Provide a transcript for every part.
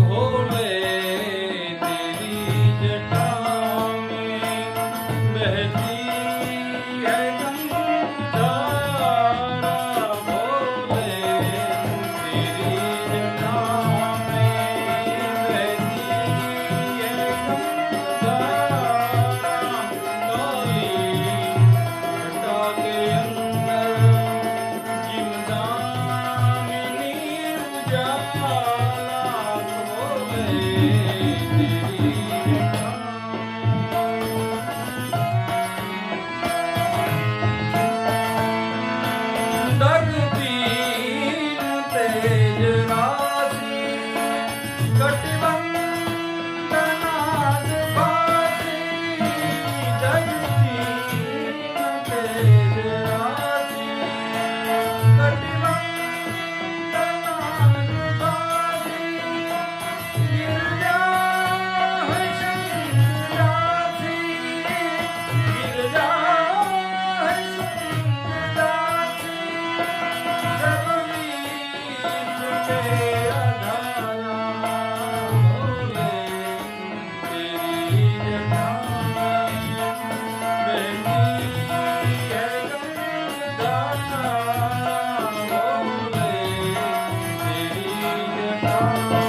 भोले तेरी जटा में बहती Thank you.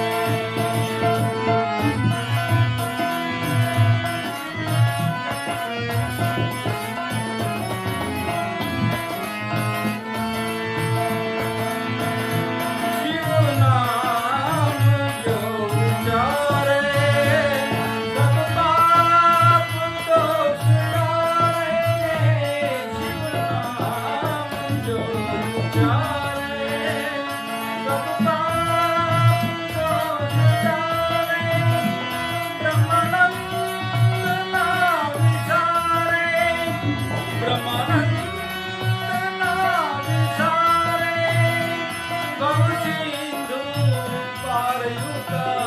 Welcome.